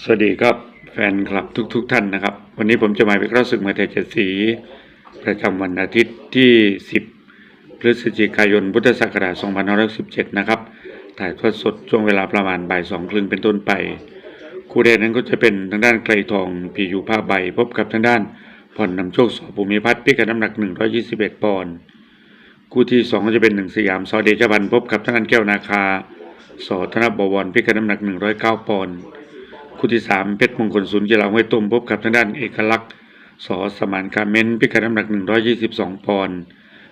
สวัสดีครับแฟนคลับทุกๆทท่านนะครับ วันนี้ผมจะมาวิเคราะห์ศึกมาเทเจสี ประจำวันอาทิตย์ที่ 10 พฤศจิกายนพุทธศักราช2517 นะครับ ถ่ายทอดสดช่วงเวลาประมาณบ่ายสองครึ่งเป็นต้นไป คู่แรกนั้นก็จะเป็นทางด้านไกลทองพียูผ้าใบ พบกับทางด้านผ่อนนำโชคสอภูมิพัฒน์พิกัดน้ำหนัก 121 ปอนด์คู่ที่สองก็จะเป็นหนึ่งสยามซอเดชบันพบกับทางด้านแก้วนาคาสอธนบวรพิกัดน้ำหนัก 109 ปอนด์ คู่ที่สามเพชรมงคลศูนย์กีฬาห้วยต้มพบกับทางด้านเอกลักษณ์สอสมานการเมนพิกัดน้ำหนัก 122 ปอนด์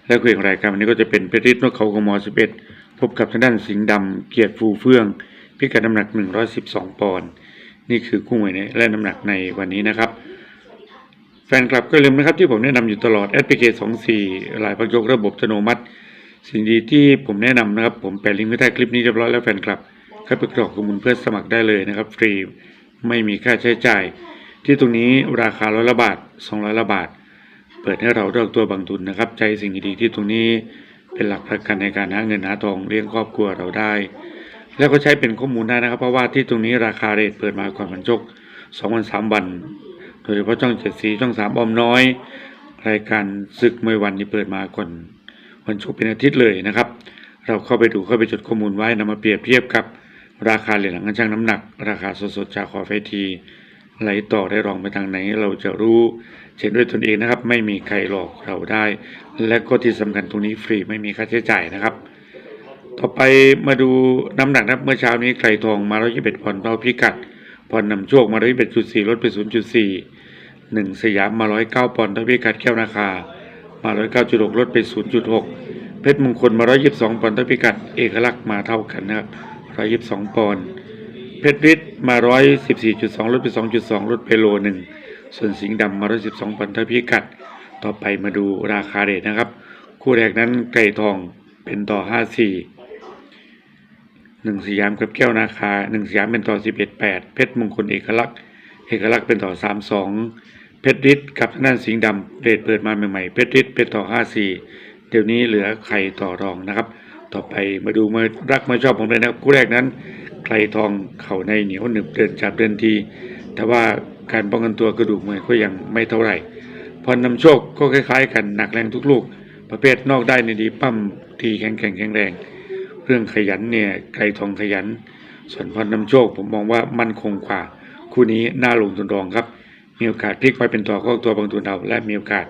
และคู่เอกรายการวันนี้ก็จะเป็นเพชรฤทธิ์นกเขากม11 พบกับทางด้านสิงห์ดำเกียรติฟูเฟื่อง พิกัดน้ำหนัก 112 ปอนด์นี่คือคู่มวยในและน้ำหนักในวันนี้นะครับแฟนคลับก็อย่าลืมนะครับที่ผมแนะนำอยู่ตลอดแอดพลิเคชัน24หลายพักยกระบบอัตโนมัติ สิ่งดีที่ผมแนะนำนะครับ ผมแปะลิงก์ไว้ใต้คลิปนี้เรียบร้อยแล้วแฟนคลับเข้าไปกรอกข้อมูลเพื่อสมัครได้เลยนะครับ ฟรี ไม่มีค่าใช้จ่าย ที่ตรงนี้ราคาร้อยละบาท200ละบาท เปิดให้เราเลือกตัวบางทุนนะครับ ใจสิ่งดีๆที่ตรงนี้เป็นหลักประกันในการหาเงินหาทองเลี้ยงครอบครัวเราได้ แล้วก็ใช้เป็นข้อมูลได้นะครับ เพราะว่าที่ตรงนี้ราคาเรทเปิดมาก่อนวันชก2วัน3วัน โดยเฉพาะช่องเจ็ดสีช่องสามอมน้อย รายการศึกมวยวันนี้เปิดมาก่อนวันชกเป็นอาทิตย์เลยนะครับ เราเข้าไปดูเข้าไปจดข้อมูลไว้นำมาเปรียบเทียบกับ ราคาเหรียญหลังกระช่างน้ำหนัก ราคาสดๆจากคอเฟทีไหลต่อได้รองไปทางไหน เราจะรู้เช็นด้วยตนเองนะครับ ไม่มีใครหลอกเราได้ และก็ที่สำคัญตรงนี้ฟรีไม่มีค่าใช้จ่ายนะครับ ต่อไปมาดูน้ำหนักนะเมื่อเช้านี้ไก่ทองมา121ปอนด์เท่าพิกัดพอนำโชคมา121.4ลดไป 0.4หนึ่งสยามมา109ปอนด์เท่าพิกัดแก้วนาคา มา109.6ลดไป 0.6 เพชรมงคลมา122ปอนด์เท่าพิกัดเอกลักษณ์มาเท่ากันนะครับ 122ปอนด์เพชรฤทธิ์มา114.2ลดไป2.2ลดไปโลหนึ่งส่วนสิงห์ดำมา112ปอนด์เท่าพิกัด ต่อไปมาดูราคาเรทนะครับ คู่แรกนั้นไก่ทองเป็นต่อ54หนึ่งสยามกับแก้วนาคาหนึ่งสยามเป็นต่อสิบเอ็ดแปดเพชรมงคลเอกลักษณ์เอกลักษณ์เป็นต่อสามสองเพชรฤทธิ์กับทางด้านสิงห์ดำเรทเปิดมาใหม่ๆเพชรฤทธิ์เป็นต่อห้าสี่เดี๋ยวนี้เหลือใครต่อรองนะครับ ต่อไปมาดูมารักมาชอบผมเลยนะครับคู่แรกนั้น ใครทองเข่าในเหนียวหนึบเดินจับเดินที แต่ว่าการป้องกันตัวกระดูกมวยก็ยังไม่เท่าไหร่พรนำโชคก็คล้ายๆ กันหนักแรงทุกลูก ประเภทนอกได้ในดีปั้มทีแข็งแข็งแข็งแรง เรื่องขยันเนี่ยไก่ทองขยัน ส่วนพรนำโชคผมมองว่ามั่นคงกว่า คู่นี้น่าลงทุนรองครับ มีโอกาสพลิกไปเป็นต่อข้อตัวบางทุนเอาและมีโอกาส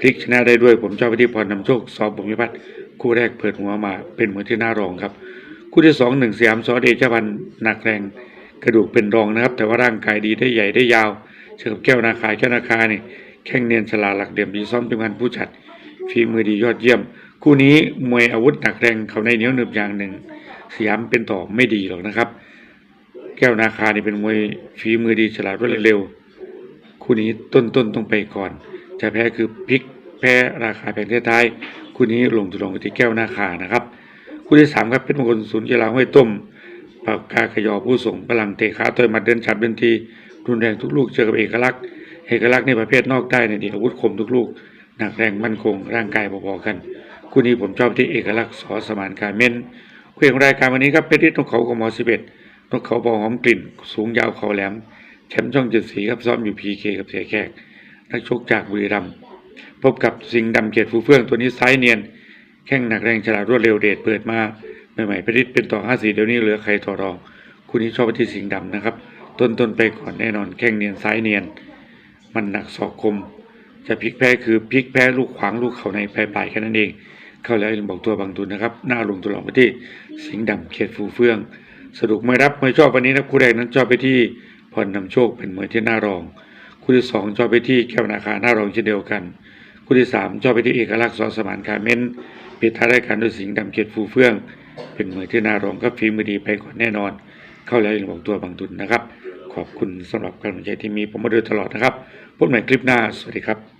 พลิกชนะได้ด้วยผมชอบไปที่พรนำโชคสอบบุญพิพัฒน์ คู่แรกเปิดหัวมาเป็นมือที่น่ารองครับ คู่ที่สองหนึ่งสยามซอเดชพันหนักแรงกระดูกเป็นรองนะครับ แต่ว่าร่างกายดีได้ใหญ่ได้ยาวเจอกับแก้วนาคาแก้วนาคาเนี่ยแข้งเนียนฉลาดหลักเดี่ยมดีซ้อมทีมงานผู้จัดฝีมือดียอดเยี่ยม คู่นี้มวยอาวุธหนักแรงเขาในเหนียวหนึบอย่างหนึ่ง สยามเป็นต่อไม่ดีหรอกนะครับ แก้วนาคานี่เป็นมวยฝีมือดีฉลาดรวดเร็ว คู่นี้ต้นต้นต้องไปก่อน จะแพ้คือพลิกแพ้ราคาแพงท้าย คู่นี้ลงทุนลงไปที่แก้วนาคานะครับ คู่ที่สามครับเป็นมงคลศูนย์กีฬาห้วยต้มปากกาขยอผู้ส่งพลังเตะขาต่อยหมัดเดินฉับเดินทีรุนแรงทุกลูกเจอกับเอกลักษณ์เอกลักษณ์ในประเภทนอกได้ในดีอาวุธคมทุกลูกหนักแรงมั่นคงร่างกายพอๆกัน คู่นี้ผมชอบที่เอกลักษณ์สอสมานการเม่นคู่องรายการวันนี้ครับเพชรฤทธิ์นกเขากมอสิบเอ็ดนกเขาบอหอมกลิ่น สูงยาวเขาแหลมแชมป์ช่องเจ็ดสีครับซ้อมอยู่พีเคกับเสียแขกนักชกจากบุรีรัมย์ พบกับสิงห์ดำเกียรติฟูเฟื่องตัวนี้ไซเนียน แข้งหนักแรงฉลาดรวดเร็วเดชเปิดมาใหม่ๆเพชรฤทธิ์เป็นต่อห้าสีเดี๋ยวนี้เหลือใครต่อรองคู่นี้ชอบไปที่สิงห์ดำนะครับ ต้นๆไปก่อนแน่นอนแข้งเนียนซ้ายเนียน มันหนักศอกคม จะพลิกแพ้คือพลิกแพ้ลูกขวางลูกเข่าในปลายปลายแค่นั้นเอง เข้าแล้วยังบอกตัวบางทุนนะครับ หน้าลงตัวหลองไปที่สิงห์ดำเขตฟูเฟื่อง สรุปไม่รับไม่ชอบวันนี้นะคู่แรกนั้นชอบไปที่พรนำโชคเป็นมวยที่น่ารอง คู่ที่สองชอบไปที่แก้วนาคาหน้ารองเช่นเดียวกัน คู่ที่สามชอบไปที่เอกลักษณ์สอสมานคาเมนปิดท้ายรายการด้วยสิงห์ดำเขตฟูเฟื่อง เป็นมือที่น่ารองก็ฝีมือดีไปก่อนแน่นอน เข้าแล้วยังบอกตัวบางทุนนะครับ ขอบคุณสำหรับกำลังใจที่มีผมมาโดยตลอดนะครับพบใหม่คลิปหน้าสวัสดีครับ